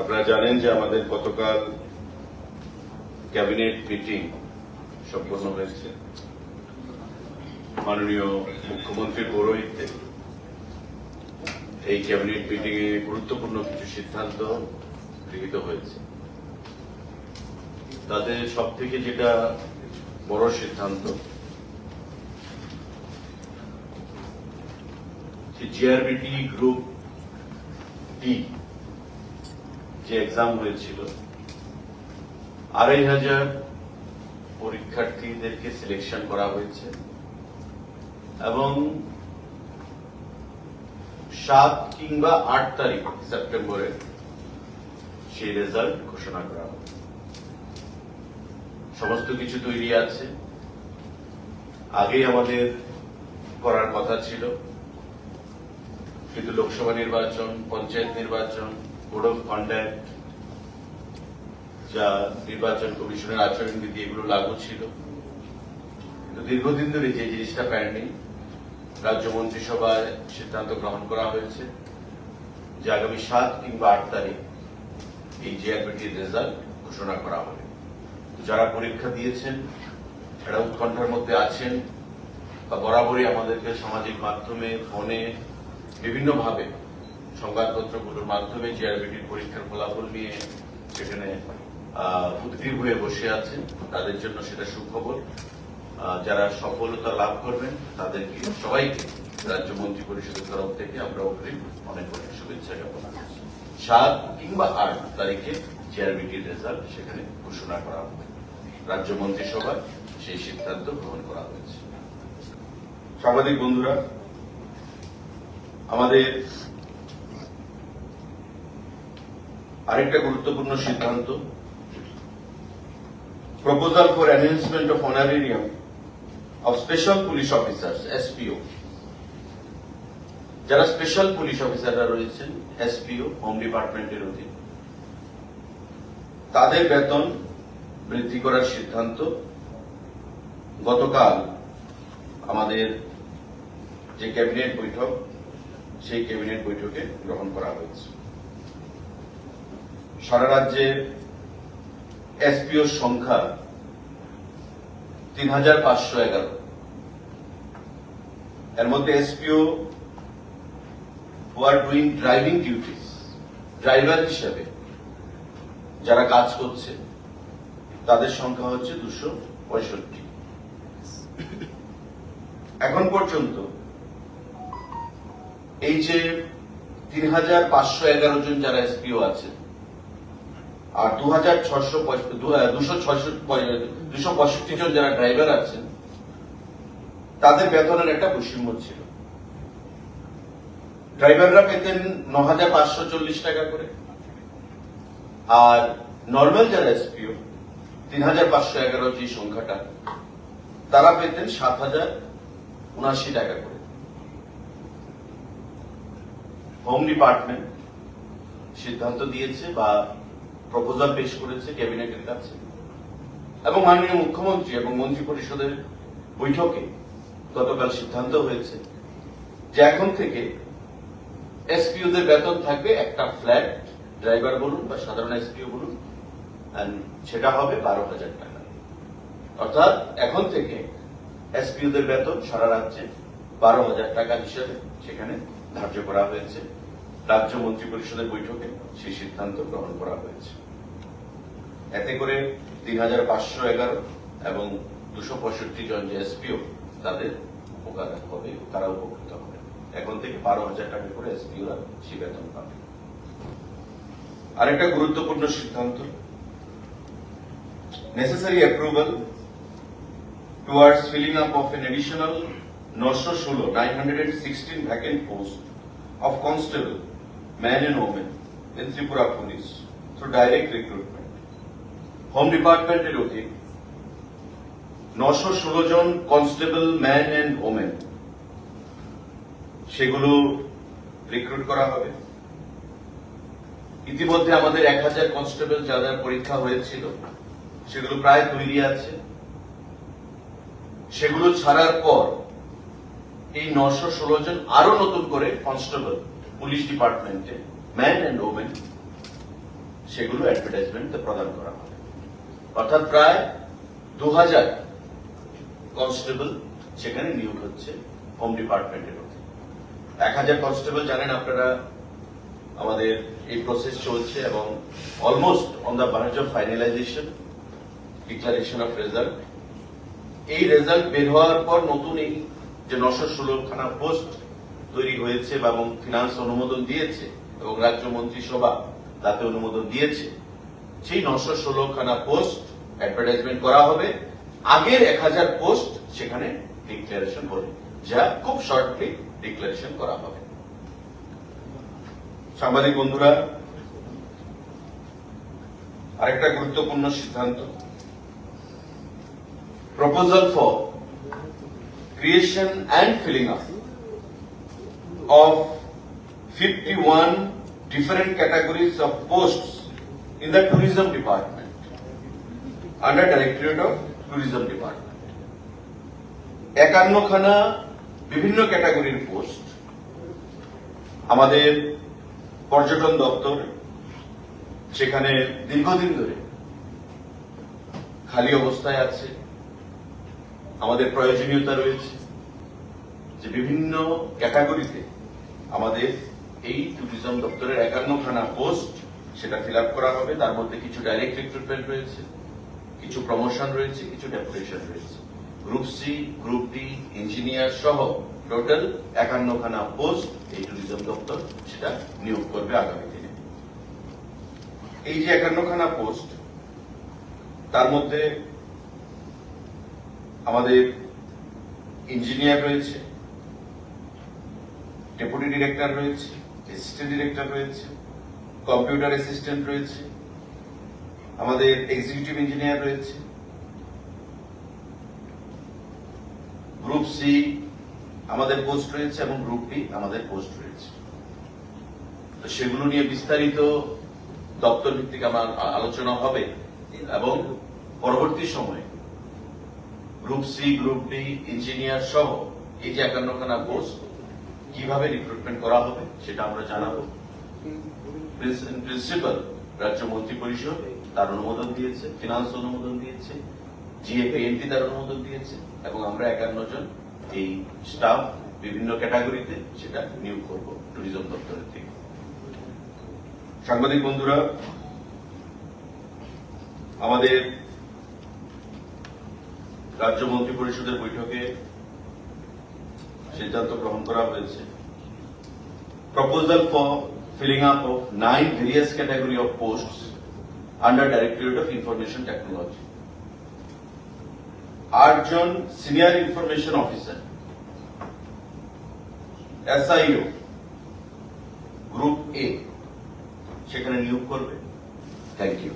আপনারা জানেন যে আমাদের গতকাল ক্যাবিনেট মিটিং সম্পন্ন হয়েছে। মাননীয় মুখ্যমন্ত্রীর পৌরোহিত্যে এই ক্যাবিনেট মিটিং এ গুরুত্বপূর্ণ কিছু সিদ্ধান্ত গৃহীত হয়েছে। তাতে সব থেকে যেটা বড় সিদ্ধান্ত জিআরবিটি গ্রুপ ডি যে এক্সাম হয়েছিল, আড়াই হাজার পরীক্ষার্থীদেরকে সিলেকশন করা হয়েছে এবং সাত কিংবা আট তারিখ সেপ্টেম্বরে সেই রেজাল্ট ঘোষণা করা হবে। সমস্ত কিছু তৈরি আছে। আগেই আমাদের করার কথা ছিল। কিন্তু লোকসভা নির্বাচন, পঞ্চায়েত নির্বাচন বোর্ড অফ কন্ডাক্ট যা নির্বাচন কমিশনের আচরণবিধি এগুলো লাগু ছিল। কিন্তু দীর্ঘদিন ধরে যে জিনিসটা প্যান্ডিং রাজ্য মন্ত্রিসভায় সিদ্ধান্ত গ্রহণ করা হয়েছে যে আগামী সাত কিংবা আট তারিখ এই জিআরপিটির রেজাল্ট ঘোষণা করা হবে। যারা পরীক্ষা দিয়েছেন, যারা উৎকণ্ঠার মধ্যে আছেন, বা বরাবরই আমাদেরকে সামাজিক মাধ্যমে, ফোনে, বিভিন্নভাবে সংবাদপত্রগুলোর মাধ্যমে জিআরবিটির পরীক্ষার ফলাফল নিয়ে সেখানে উদ্গ্রীব হয়ে বসে আছেন। তাদের জন্য সেটা সুখবর। যারা সফলতা লাভ করবেন, তাদেরকে, সবাইকে রাজ্য মন্ত্রী পরিষদের তরফ থেকে আমরা অগ্রিম অনেক অনেক শুভেচ্ছা জ্ঞাপন সাত কিংবা আট তারিখে জিআরবিটির রেজাল্ট সেখানে ঘোষণা করা হবে। রাজ্য মন্ত্রিসভায় সেই সিদ্ধান্ত গ্রহণ করা হয়েছে। সাংবাদিক বন্ধুরা, আমাদের আরেকটা গুরুত্বপূর্ণ সিদ্ধান্ত। Proposal for announcement of honorarium of special police officers SPO যারা স্পেশাল পুলিশ অফিসাররা রয়েছেন এসপিও হোম ডিপার্টমেন্টের অধীন। তাদের বেতন বৃদ্ধি করার সিদ্ধান্ত গতকাল আমাদের যে ক্যাবিনেট বৈঠক, সেই ক্যাবিনেট বৈঠকে গ্রহণ করা হয়েছে। সারা রাজ্যে এসপিওর সংখ্যা তিন হাজার পাঁচশো এগারো। এর মধ্যে SPO who are doing driving duties driver হিসেবে যারা কাজ করছে, তাদের সংখ্যা হচ্ছে দুশো পঁয়ষট্টি। এখন পর্যন্ত এই যে তিন হাজার পাঁচশো এগারো জন যারা এসপিও আছে আর দু হাজার ছশো দুশো ছশো দুশো পঁয়ষট্টি জন যারা ড্রাইভার আছেন, তাদের বেতনের একটা বৈষম্য ছিল। ড্রাইভাররা পেতেন ন হাজার পাঁচশো চল্লিশ টাকা করে। আর নর্মাল যারা এসপিও তিন হাজার পাঁচশো এগারো যে সংখ্যাটা, তারা পেতেন সাত হাজার উনাশি টাকা করে। হোম ডিপার্টমেন্ট সিদ্ধান্ত দিয়েছে বা প্রপোজাল পেশ করেছে ক্যাবিনেটের কাছে। এবং মাননীয় মুখ্যমন্ত্রী এবং মন্ত্রী পরিষদের বৈঠকে গতকাল সিদ্ধান্ত হয়েছে যে এখন থেকে এসপিওদের বেতন থাকবে একটা ফ্ল্যাট, ড্রাইভার বলুন বা সাধারণ এসপিও বলুন সেটা হবে বারো হাজার টাকা। অর্থাৎ এখন থেকে এসপিওদের বেতন সারা রাজ্যে বারো হাজার টাকা হিসেবে সেখানে ধার্য করা হয়েছে। রাজ্য মন্ত্রী পরিষদের বৈঠকে সেই সিদ্ধান্ত গ্রহণ করা হয়েছে। এতে করে তিন হাজার পাঁচশো এগারো এবং দুশো পঁয়ষট্টি জন যে এসপিও তাদের উপকার হবে, তারা উপকৃত হবে। এখন থেকে বারো হাজার টাকা করে এসপিওরা সে পাবে। আরেকটা গুরুত্বপূর্ণ সিদ্ধান্ত। Necessary approval towards filling up of an additional নশো ষোলো nine hundred and sixteen vacant post of constable man and women in Tripura police through direct recruitment Department এর অধীন নশো ষোলো জন কনস্টেবল ম্যান অ্যান্ড ওমেন। সেগুলো রিক্রুট করা হবে। ইতিমধ্যে আমাদের এক হাজার কনস্টেবল যাদের পরীক্ষা হয়েছিল, সেগুলো প্রায় তৈরি আছে। সেগুলো ছাড়ার পর এই নশো ষোলো জন আরও নতুন করে কনস্টেবল, পুলিশ ডিপার্টমেন্টে, ম্যান অ্যান্ড ওমেন, সেগুলো অ্যাডভার্টাইজমেন্ট প্রদান করা হবে। অর্থাৎ প্রায় দু হাজার কনস্টেবল সেখানে নিয়োগ হচ্ছে হোম ডিপার্টমেন্টের মধ্যে। এক হাজার কনস্টেবল জানেন আপনারা, আমাদের এই প্রসেস চলছে এবং almost on the verge of finalisation declaration of result এই রেজাল্ট বের হওয়ার পর নতুন এই যে নশো ষোলো খানা পোস্ট তৈরি হয়েছে এবং ফিনান্স অনুমোদন দিয়েছে এবং রাজ্য মন্ত্রিসভা তাতে অনুমোদন দিয়েছে। সেই নশো ষোলো খানা পোস্ট অ্যাডভার্টাইজমেন্ট করা হবে। আগের এক হাজার পোস্ট সেখানে ডিক্লারেশন হবে যা খুব শর্টলি ডিক্লারেশন করা হবে। সাংবাদিক বন্ধুরা, আরেকটা গুরুত্বপূর্ণ সিদ্ধান্ত। proposal for creation and filling up of 51 different categories of posts in the tourism department, under directorate of tourism department. একান্নখানা বিভিন্ন ক্যাটাগরির পোস্ট আমাদের পর্যটন দপ্তর সেখানে দীর্ঘদিন ধরে খালি অবস্থায় আছে, আমাদের প্রয়োজনীয়তা রয়েছে, যে বিভিন্ন ক্যাটাগরিতে আমাদের এই ট্যুরিজম দপ্তরের একান্নখানা পোস্ট সেটা ফিল করা হবে। তার মধ্যে কিছু ডাইরেক্ট রিক্রুটমেন্ট রয়েছে, কিছু প্রমোশন রয়েছে, কিছু ডেপুটেশন রয়েছে। Group C group D engineer সহ টোটাল একান্নখানা পোস্ট এই ট্যুরিজম দপ্তর সেটা নিয়োগ করবে আগামী দিনে। এই যে একান্নখানা পোস্ট তার মধ্যে আমাদের ইঞ্জিনিয়ার রয়েছে ডেপুটি ডিরেক্টর রয়েছে অ্যাসিস্ট্যান্ট ডিরেক্টর রয়েছে কম্পিউটার অ্যাসিস্ট্যান্ট রয়েছে, আমাদের এক্সিকিউটিভ ইঞ্জিনিয়ার রয়েছে গ্রুপ সি আমাদের পোস্ট রয়েছে এবং গ্রুপ ডি আমাদের পোস্ট রয়েছে। তো সেগুলো নিয়ে বিস্তারিত দপ্তর ভিত্তিক আমার আলোচনা হবে এবং পরবর্তী সময়ে group C group D engineer সহ এই যে একান্নখানা পোস্ট কীভাবে রিক্রুটমেন্ট করা হবে সেটা আমরা জানাব। প্রিন্সিপাল, রাজ্য মন্ত্রী তার অনুমোদন দিয়েছে, ফিনান্স অনুমোদন দিয়েছে তার অনুমোদন দিয়েছে, এবং আমরা একান্ন জন এই স্টাফ বিভিন্ন ক্যাটাগরিতে সেটা নিয়োগ করব ট্যুরিজম দপ্তরের থেকে। সাংবাদিক বন্ধুরা, আমাদের রাজ্য পরিষদের বৈঠকে সিদ্ধান্ত গ্রহণ করা হয়েছে। Proposal for filling up of nine various category of post under directorate of information technology আটজন senior information officer SIO group A সেখানে নিয়োগ করবে থ্যাংক ইউ